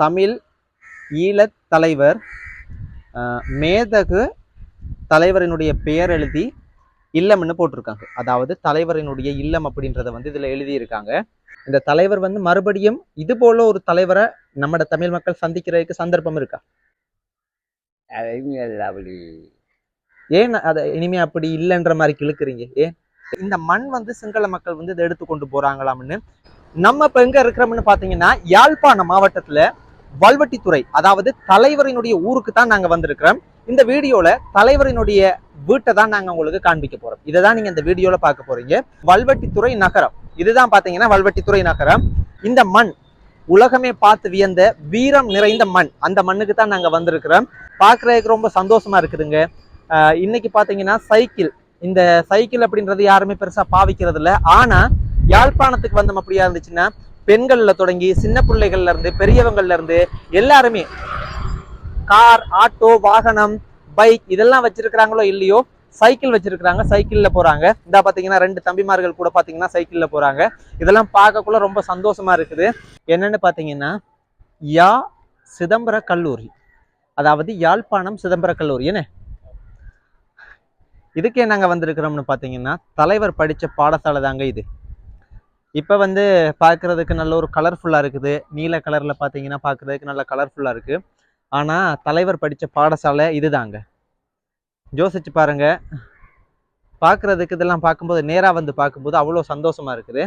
தமிழ் ஈழத் தலைவர் மேதகு தலைவரினுடைய பெயர் எழுதி இல்லம்னு போட்டிருக்காங்க. அதாவது தலைவரினுடைய இல்லம் அப்படின்றத வந்து இதுல எழுதியிருக்காங்க. இந்த தலைவர் வந்து மறுபடியும் இது போல ஒரு தலைவரை நம்மட தமிழ் மக்கள் சந்திக்கிறதுக்கு சந்தர்ப்பம் இருக்கா? அப்படி. ஏன் அதை இனிமே அப்படி இல்லைன்ற மாதிரி கிழக்குறீங்க? ஏன்? இந்த மண் வந்து சிங்கள மக்கள் வந்து இதை எடுத்து கொண்டு போறாங்களாம்னு நம்ம இப்ப எங்க இருக்கிறோம்னு பாத்தீங்கன்னா யாழ்ப்பாணம் மாவட்டத்துல வல்வட்டித்துறை அதாவது தலைவரினுடைய ஊருக்கு தான் நாங்க வந்திருக்கிறோம். இந்த வீடியோல தலைவரினுடைய வீட்டை தான் நாங்க உங்களுக்கு காண்பிக்க போறோம். இதை தான் நீங்க இந்த வீடியோல பார்க்க போறீங்க. வல்வட்டித்துறை நகரம். இதுதான் பாத்தீங்கன்னா வல்வட்டித்துறை நகரம். இந்த மண் உலகமே பார்த்து வியந்த வீரம் நிறைந்த மண். அந்த மண்ணுக்கு தான் நாங்க வந்திருக்கிறோம். பார்க்குறதுக்கு ரொம்ப சந்தோஷமா இருக்குதுங்க. இன்னைக்கு பாத்தீங்கன்னா சைக்கிள். இந்த சைக்கிள் அப்படின்றது யாருமே பெருசா பாவிக்கிறது இல்லை ஆனா யாழ்ப்பாணத்துக்கு வந்தோம் அப்படியா இருந்துச்சுன்னா பெண்கள்ல தொடங்கி சின்ன பிள்ளைகள்ல இருந்து பெரியவங்கள்ல இருந்து எல்லாருமே கார் ஆட்டோ வாகனம் பைக் இதெல்லாம் வச்சிருக்கிறாங்களோ இல்லையோ சைக்கிள் வச்சிருக்கிறாங்க சைக்கிள்ல போறாங்க. இந்த பாத்தீங்கன்னா ரெண்டு தம்பிமார்கள் கூட பாத்தீங்கன்னா சைக்கிள்ல போறாங்க. இதெல்லாம் பார்க்கக்குள்ள ரொம்ப சந்தோஷமா இருக்குது. என்னன்னு பாத்தீங்கன்னா யா சிதம்பர கல்லூரி. அதாவது யாழ்ப்பாணம் சிதம்பர கல்லூரி என்ன? இதுக்கே நாங்க வந்திருக்கிறோம்னு பாத்தீங்கன்னா தலைவர் படிச்ச பாடசாலை தாங்க இது. இப்போ வந்து பார்க்குறதுக்கு நல்ல ஒரு கலர்ஃபுல்லாக இருக்குது. நீல கலரில் பார்த்தீங்கன்னா பார்க்குறதுக்கு நல்ல கலர்ஃபுல்லாக இருக்குது ஆனால் தலைவர் படித்த பாடசாலை இதுதாங்க. யோசிச்சு பாருங்க. பார்க்குறதுக்கு இதெல்லாம் பார்க்கும்போது நேராக வந்து பார்க்கும்போது அவ்வளோ சந்தோஷமா இருக்குது.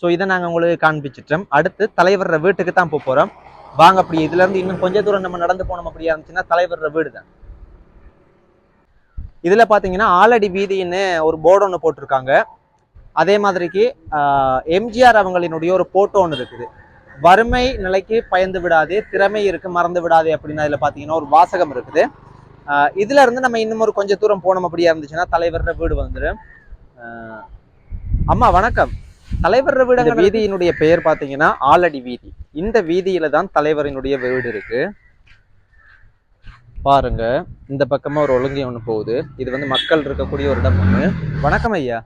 ஸோ இதை நாங்கள் உங்களுக்கு காண்பிச்சிட்டோம். அடுத்து தலைவர் வீட்டுக்கு தான் போக போகிறோம் வாங்க அப்படி இதுலேருந்து இன்னும் கொஞ்ச தூரம் நம்ம நடந்து போனோம் அப்படியா இருந்துச்சுன்னா தலைவர் வீடு தான். இதில் பார்த்தீங்கன்னா ஆலடி வீதின்னு ஒரு போர்டு ஒன்று போட்டிருக்காங்க. அதே மாதிரிக்கு எம்ஜிஆர் அவங்களினுடைய ஒரு போட்டோ ஒன்று இருக்குது. வறுமை நிலைக்கு பயந்து விடாதே திறமை இருக்கு மறந்து விடாதே அப்படின்னு அதுல பாத்தீங்கன்னா ஒரு வாசகம் இருக்குது. இதுல இருந்து நம்ம இன்னும் ஒரு கொஞ்சம் தூரம் போனோம் அப்படியா இருந்துச்சுன்னா தலைவர் வீடு வந்துடும் அம்மா வணக்கம். தலைவர் வீடு வீதியினுடைய பெயர் பாத்தீங்கன்னா ஆலடி வீதி. இந்த வீதியில தான் தலைவரினுடைய வீடு இருக்கு. பாருங்க இந்த பக்கமா ஒரு ஒழுங்கை ஒண்ணு போகுது. இது வந்து மக்கள் இருக்கக்கூடிய ஒரு இடம் ஒண்ணு. வணக்கம் ஐயா.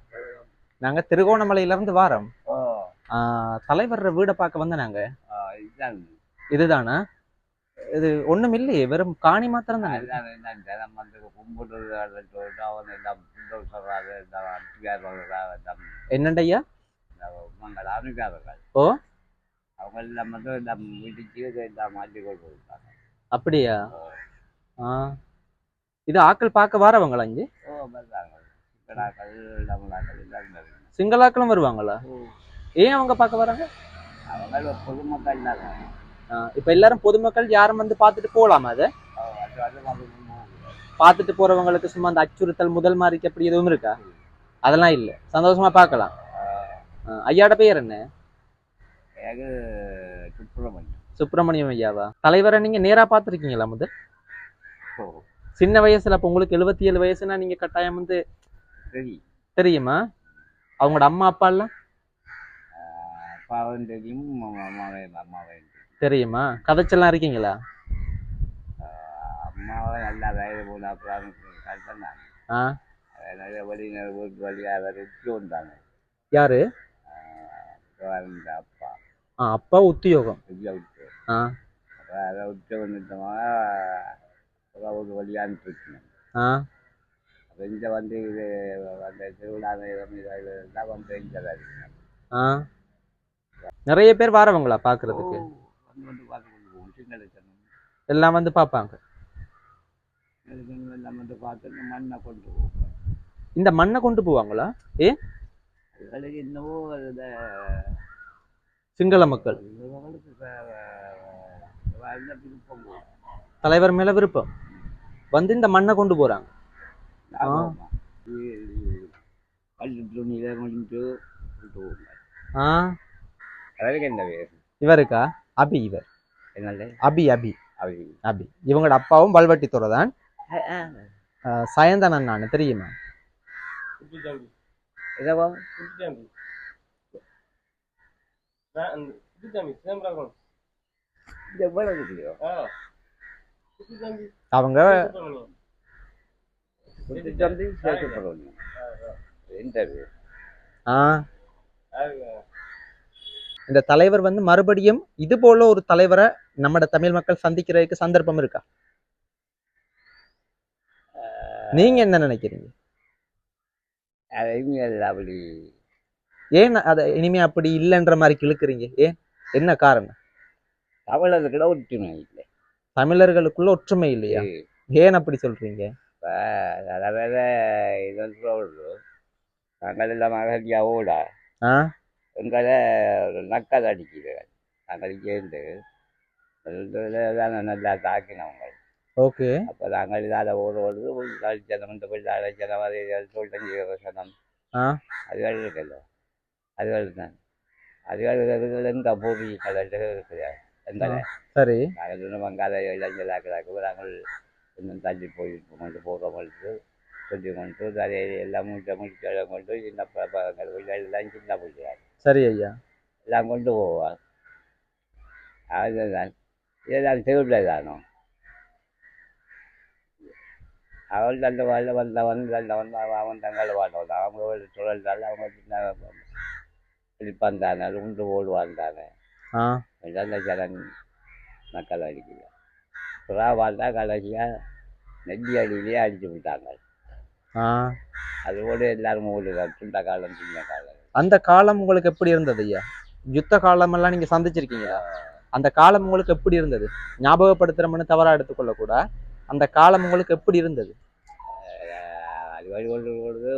நாங்க திருகோணமலையில இருந்து வாரோம் தலைவர் வீடை பார்க்க வந்த நாங்க. இதுதான். இது ஒண்ணும் இல்லையே வெறும் காணி மாத்திரம் தானே? அதுதான் இதுதான். ஜனம் வந்து கும்பிட்டு சொல்லிட்டு அவன் எல்லாம் புண்டல் சொல்றாரு எல்லாம் அடிக்கார் வர்றாரு எல்லாம் என்னண்ட ஐயா மங்கள் அமைக்காதவர்கள் ஓ. அவங்க எல்லாம் வந்து எல்லாம் வீட்டுக்கு எல்லாம் மாற்றி கொண்டு அப்படியா? ஆ. இது ஆக்கள் பார்க்க வாரவங்களா இங்க? ஓ வர்றாங்க. சிக்கனாக்கள் தமிழாக்கள் இருந்தாங்க. சிங்களாக்களும் வருவாங்களா? ஏன் அவங்க பார்க்க வராங்க? அவங்க பொதுமக்கள் இப்ப எல்லாரும் பொதுமக்கள் யாரும் வந்து பார்த்துட்டு போலாமா அதை? பார்த்துட்டு போறவங்களுக்கு சும்மா அந்த அச்சுறுத்தல் முதல் மாதிரிக்கு அப்படி எதுவும் இருக்கா? அதெல்லாம் இல்ல. சந்தோஷமா பார்க்கலாம். ஐயாட பெயர் என்ன? சுப்பிரமணியம் சுப்பிரமணியம் ஐயாவா? தலைவரை நீங்க நேரா பார்த்துருக்கீங்களா முதல்? சின்ன வயசுல அப்ப உங்களுக்கு எழுபத்தி ஏழு வயசுனா நீங்க கட்டாயம் வந்து தெரியுமா. அவங்களோட அம்மா அப்பா எல்லாம்? அப்பாவும் தெரியும் அம்மாவே அம்மாவே தெரியுமா கதைச்செல்லாம் இருக்கீங்களா? அம்மாவை நல்லா வயது போல அப்புறம் ஆ? நிறைய வழியினர் வீட்டு வழியாக வேறு உச்சி வந்தாங்க. யாரு? அப்பா. ஆ அப்பா உத்தியோகம். ஆ. அதை வந்துட்டோமா அப்புறம் ஒரு வழியாக அனுப்பிச்சினோம் ஆ. இங்கே வந்து இது அந்த திருவிழா இதெல்லாம் வந்து இங்கே தான் இருக்கணும் ஆ நிறைய பேர் வாரவங்களா பார்க்கிறதுக்கு எல்லாம் வந்து பார்ப்பாங்க எல்லாம் வந்து பார்த்து மண்ணை கொண்டு போவோம் இந்த மண்ணை கொண்டு போவாங்களா அதுகளுக்கு என்னவோ சிங்கள மக்கள் தலைவர் மேல விருப்பம் வந்து இந்த மண்ணை கொண்டு போறாங்க துணியில இவருக்கா? அபி இவர். அபி அபி. அவி அபி. இவங்களோட அப்பாவும் வல்வட்டித்துறை தான் ஆ, சயந்தனன் நான் தெரியுமா? அவங்க ஆ? இந்த தலைவர் வந்து மறுபடியும் இது போல ஒரு தலைவரை நம்மட தமிழ் மக்கள் சந்திக்கிறதுக்கு சந்தர்ப்பம் இருக்கா? நீங்க என்ன நினைக்கிறீங்க? அப்படி ஏன் அதை இனிமே அப்படி இல்லைன்ற மாதிரி கிழக்குறீங்க? ஏன்? என்ன காரணம்? தமிழர்கிட்ட ஒற்றுமை இல்லை. தமிழர்களுக்குள்ள ஒற்றுமை இல்லையா? ஏன் அப்படி சொல்றீங்க? நாங்கள் எல்லாம் அகதியாவோட ஆ? எங்களை ஒரு நக்கல் அடிக்குது நாங்கள் சேர்ந்து தான் நல்லா தாக்கினவங்க ஓகே. அப்போ நாங்கள் இதால் ஒரு ஒரு கழிச்சனம் இந்த பிள்ளை அழைச்சனம் அது சொல்லிட்டு சனம் ஆ. அதுகள் இருக்குல்ல அதுகள் தான். அதுகள் அதுகள் எந்த பூர்வீக இருக்குது எங்களை. சரி. நாங்கள் நாங்கள் இன்னும் தள்ளி போய் கொண்டு போகிறோம் கொண்டு சொல்லி கொண்டு அதை எல்லாம் முடிச்ச முடிச்ச கொண்டு சின்ன பழங்கள் எல்லாம் சின்ன பிள்ளைகள் சரி ஐயா எல்லாம் கொண்டு போவார் அதுதான் இதெல்லாம் திருவிழா தானோ அவள் தந்த வாழ்ல வந்தவன் தந்தவன் அவன் தங்களை வாழ்வன் அவங்க ஒரு சுழல்தால் அவங்க சின்ன பிடிப்பான் தானே உண்டு ஓடுவான் தானே நல்ல ஜனன் மக்கள் அடிக்கல புறா வாழ்ந்தா கடைசியாக நெல்லி அடியிலே அடிச்சு விட்டாங்க. அதோடு எல்லாரும் ஓடுறாங்க சின்ன காலம் சின்ன காலம். அந்த காலம் உங்களுக்கு எப்படி இருந்தது ஐயா? யுத்த காலம் எல்லாம் நீங்க சந்திச்சிருக்கீங்களா? அந்த காலம் உங்களுக்கு எப்படி இருந்தது? ஞாபகப்படுத்துறோம்னு தவறா எடுத்துக்கொள்ள கூட அந்த காலம் உங்களுக்கு எப்படி இருந்தது? அது வழி கொண்டு கொடுத்து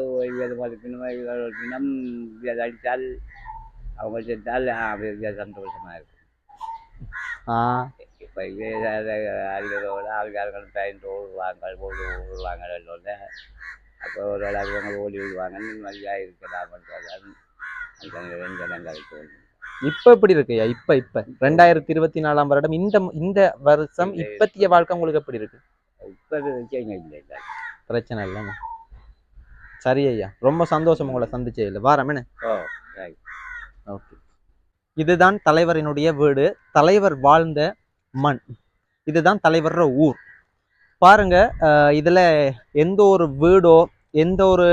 பின்னம் அடித்தால் அவங்க செத்தால் சந்தோஷமாக இருக்கும். ஆ. இப்போ இதே அடிக்கிறதோட ஆள்காரங்கள் பயந்து ஓடுவாங்க ஓடி ஓடுவாங்க ஒன்று அப்போ ஒரு வேளை அவங்க ஓடி விடுவாங்க. நிம்மதியாக இருக்கலாம்ன்றதான் அந்த தோணும் இப்ப எப்படி இருக்கு ஐயா? இப்ப இப்ப. ரெண்டாயிரத்தி இருபத்தி நாலாம் வருடம் இந்த இந்த வருஷம் இப்பத்திய வாழ்க்கை உங்களுக்கு எப்படி இருக்கு? இப்போ இல்லை இல்லை. பிரச்சனை இல்லைண்ணா சரி ஐயா. ரொம்ப சந்தோஷம் உங்களை சந்திச்சே இல்லை வாரமேனே ஓ ஓகே. இதுதான் தலைவரினுடைய வீடு. தலைவர் வாழ்ந்த மண். இதுதான் தலைவர்ற ஊர். பாருங்க இதில் எந்த ஒரு வீடோ எந்த ஒரு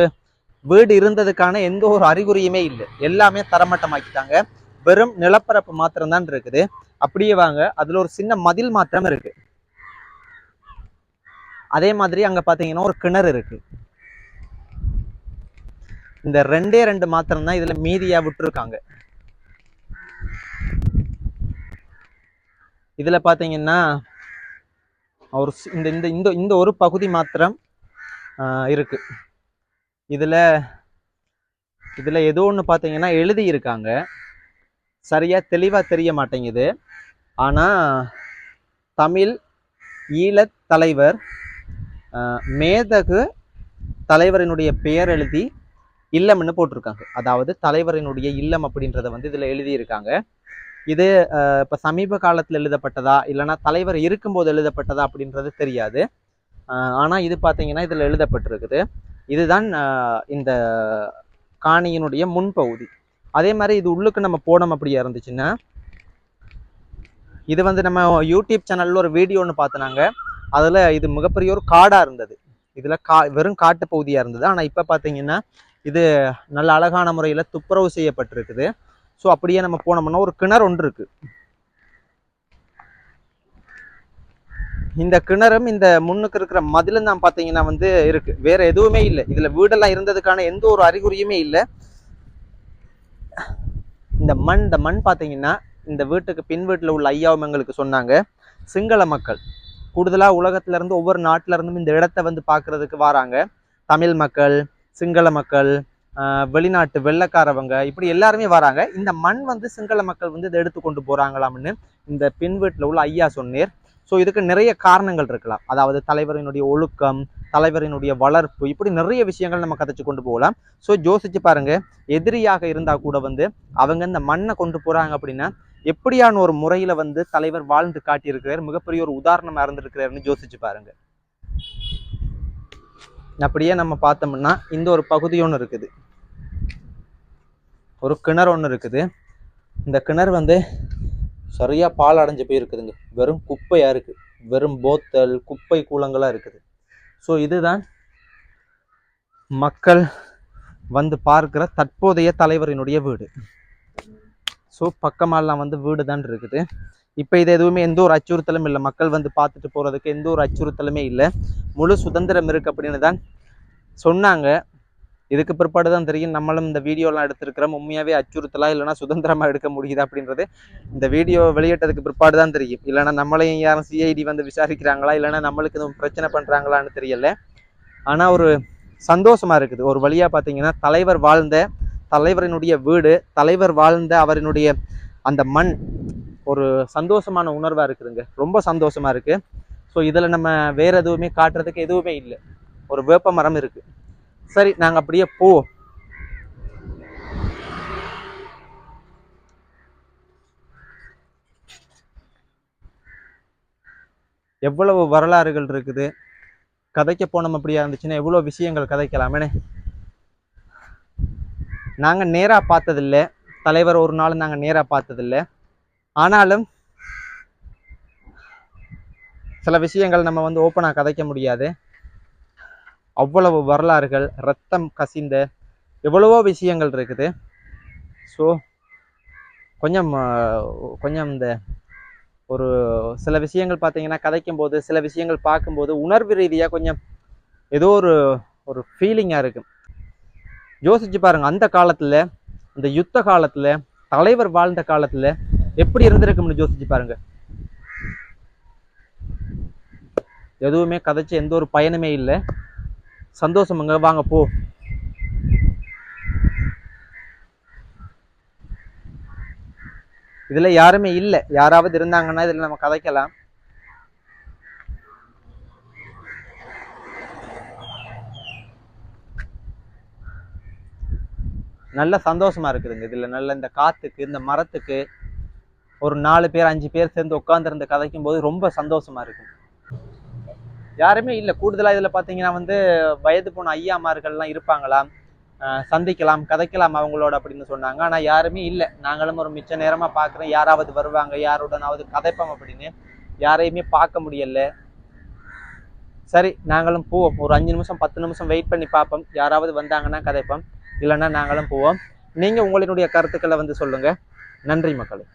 வீடு இருந்ததுக்கான எந்த ஒரு அறிகுறியுமே இல்லை. எல்லாமே தரமட்டமாக்கிட்டாங்க. வெறும் நிலப்பரப்பு மாத்திரம்தான் இருக்குது. அப்படியே வாங்க அதில் ஒரு சின்ன மதில் மாத்திரம் இருக்கு. அதே மாதிரி அங்கே பார்த்தீங்கன்னா ஒரு கிணறு இருக்கு. இந்த ரெண்டே ரெண்டு மாத்திரம் தான் இதில் மீதியாக விட்டுருக்காங்க. இதில் பார்த்தீங்கன்னா ஒரு இந்த இந்த இந்த இந்த ஒரு பகுதி மாத்திரம் இருக்குது இருக்கு. இதில் ஏதோ ஒன்று பார்த்தீங்கன்னா எழுதியிருக்காங்க சரியாக தெளிவாக தெரிய மாட்டேங்குது. ஆனால் தமிழ் ஈழத் தலைவர் மேதகு தலைவரினுடைய பெயர் எழுதி இல்லம்னு போட்டிருக்காங்க. அதாவது தலைவரினுடைய இல்லம் அப்படின்றத வந்து இதில் எழுதியிருக்காங்க இது இப்போ சமீப காலத்தில் எழுதப்பட்டதா? இல்லைன்னா தலைவர் இருக்கும்போது எழுதப்பட்டதா அப்படின்றது தெரியாது. ஆனால் இது பார்த்தீங்கன்னா இதில் எழுதப்பட்டிருக்குது. இதுதான் இந்த காணியினுடைய முன்பகுதி. அதே மாதிரி இது உள்ளுக்கு நம்ம போனோம் அப்படியா இருந்துச்சுன்னா இது வந்து நம்ம யூடியூப் சேனலில் ஒரு வீடியோ ஒன்று பார்த்துனாங்க அதில் இது மிகப்பெரிய ஒரு காடாக இருந்தது. இதில் கா வெறும் காட்டு பகுதியாக இருந்தது. ஆனால் இப்போ பார்த்தீங்கன்னா இது நல்ல அழகான முறையில் துப்புரவு செய்யப்பட்டிருக்குது. ஸோ அப்படியே நம்ம போனோம்னா ஒரு கிணறு ஒன்று இருக்கு. இந்த கிணறும் இந்த முன்னுக்கு இருக்கிற மதிலும் தான் பார்த்தீங்கன்னா வந்து இருக்கு. வேற எதுவுமே இல்லை. இதுல வீடெல்லாம் இருந்ததுக்கான எந்த ஒரு அறிகுறியுமே இல்லை. இந்த மண் இந்த மண் பார்த்தீங்கன்னா இந்த வீட்டுக்கு பின் வீட்டில் உள்ள ஐயாவும் எங்களுக்கு சொன்னாங்க. சிங்கள மக்கள். கூடுதலாக உலகத்துலேருந்து ஒவ்வொரு நாட்டுல இருந்தும் இந்த இடத்த வந்து பார்க்குறதுக்கு வராங்க. தமிழ் மக்கள் சிங்கள மக்கள் வெளிநாட்டு வெள்ளைக்காரவங்க இப்படி எல்லாருமே வராங்க. இந்த மண் வந்து சிங்கள மக்கள் வந்து இதை எடுத்து கொண்டு போறாங்களாம்னு இந்த பெண் வீட்டில் உள்ள ஐயா சொன்னேர். ஸோ இதுக்கு நிறைய காரணங்கள் இருக்கலாம். அதாவது தலைவரினுடைய ஒழுக்கம் தலைவரினுடைய வளர்ப்பு இப்படி நிறைய விஷயங்கள் நம்ம கதைச்சு கொண்டு போகலாம். ஸோ யோசிச்சு பாருங்க. எதிரியாக இருந்தா கூட வந்து அவங்க இந்த மண்ணை கொண்டு போறாங்க அப்படின்னா எப்படியான ஒரு முறையில வந்து தலைவர் வாழ்ந்து காட்டியிருக்கிறார் மிகப்பெரிய ஒரு உதாரணமாக இருந்திருக்கிறாருன்னு யோசிச்சு பாருங்க. அப்படியே நம்ம பார்த்தோம்னா இந்த ஒரு பகுதி ஒன்று இருக்குது. ஒரு கிணறு ஒன்று இருக்குது. இந்த கிணறு வந்து சரியாக பால் அடைஞ்சு போயிருக்குதுங்க. வெறும் குப்பையாக இருக்குது வெறும் போத்தல் குப்பை கூலங்களாக இருக்குது. ஸோ இதுதான் மக்கள் வந்து பார்க்குற தற்போதைய தலைவரினுடைய வீடு. ஸோ பக்கமாலாம் வந்து வீடு தான் இருக்குது. இப்போ இது எதுவுமே எந்த ஒரு அச்சுறுத்தலும் இல்லை. மக்கள் வந்து பார்த்துட்டு போகிறதுக்கு எந்த ஒரு அச்சுறுத்தலுமே இல்லை. முழு சுதந்திரம் இருக்குது அப்படின்னு தான் சொன்னாங்க. இதுக்கு பிற்பாடு தான் தெரியும். நம்மளும் இந்த வீடியோலாம் எடுத்திருக்கிறோம். உண்மையாகவே அச்சுறுத்தலாக இல்லைனா சுதந்திரமாக எடுக்க முடியுது அப்படின்றது. இந்த வீடியோ வெளியிட்டதுக்கு பிற்பாடு தான் தெரியும். இல்லைனா நம்மளையும் யாரும் சிஐடி வந்து விசாரிக்கிறாங்களா? இல்லைனா நம்மளுக்கு எதுவும் பிரச்சனை பண்ணுறாங்களான்னு தெரியல. ஆனால் ஒரு சந்தோஷமா இருக்குது. ஒரு வழியாக பார்த்தீங்கன்னா தலைவர் வாழ்ந்த தலைவரினுடைய வீடு தலைவர் வாழ்ந்த அவரினுடைய அந்த மண் ஒரு சந்தோஷமான உணர்வாக இருக்குதுங்க. ரொம்ப சந்தோஷமாக இருக்குது ஸோ இதில் நம்ம வேற எதுவுமே காட்டுறதுக்கு எதுவுமே இல்லை. ஒரு வேப்ப மரம் இருக்குது சரி நாங்கள் அப்படியே போவோம் எவ்வளவு வரலாறுகள் இருக்குது? கதைக்க போனோம் அப்படியா இருந்துச்சுன்னா எவ்வளோ விஷயங்கள் கதைக்கலாமே? நாங்கள் நேராக பார்த்ததில்ல. தலைவர் ஒரு நாள் நாங்கள் நேராக பார்த்ததில்ல. ஆனாலும் சில விஷயங்கள் நம்ம வந்து ஓப்பனாக கதைக்க முடியாது. அவ்வளவு வரலாறுகள் ரத்தம் கசிந்த எவ்வளவோ விஷயங்கள் இருக்குது. ஸோ கொஞ்சம் கொஞ்சம் இந்த ஒரு சில விஷயங்கள் பார்த்தீங்கன்னா கதைக்கும் போது சில விஷயங்கள் பார்க்கும்போது உணர்வு ரீதியாக கொஞ்சம் ஏதோ ஒரு ஒரு ஃபீலிங்காக இருக்கும். யோசிச்சு பாருங்கள் அந்த காலத்தில் இந்த யுத்த காலத்தில் தலைவர் வாழ்ந்த காலத்தில் எப்படி இருந்திருக்கும்னு யோசிச்சு பாருங்க. எதுவுமே கதைச்சு எந்த ஒரு பயனுமே இல்லை. சந்தோஷமுங்க வாங்க போ. இதுல யாருமே இல்லை. யாராவது இருந்தாங்கன்னா இதுல நம்ம கதைக்கலாம். நல்ல சந்தோஷமா இருக்குதுங்க. இதுல நல்ல இந்த காத்துக்கு இந்த மரத்துக்கு ஒரு நாலு பேர் அஞ்சு பேர் சேர்ந்து உட்காந்துருந்து கதைக்கும் போது ரொம்ப சந்தோஷமா இருக்கும். யாருமே இல்லை. கூடுதலாக இதில் பார்த்தீங்கன்னா வந்து வயது போன ஐயாமார்கள்லாம் இருப்பாங்களாம். சந்திக்கலாம் கதைக்கலாம் அவங்களோட அப்படின்னு சொன்னாங்க. ஆனால் யாருமே இல்லை. நாங்களும் ஒரு மிச்ச நேரமாக பார்க்குறோம் யாராவது வருவாங்க யாருடனாவது கதைப்போம் அப்படின்னு யாரையுமே பார்க்க முடியல. சரி நாங்களும் போவோம். ஒரு அஞ்சு நிமிஷம் பத்து நிமிஷம் வெயிட் பண்ணி பார்ப்போம். யாராவது வந்தாங்கன்னா கதைப்போம். இல்லைன்னா நாங்களும் போவோம். நீங்கள் உங்களினுடைய கருத்துக்களை வந்து சொல்லுங்கள் நன்றி மக்களே.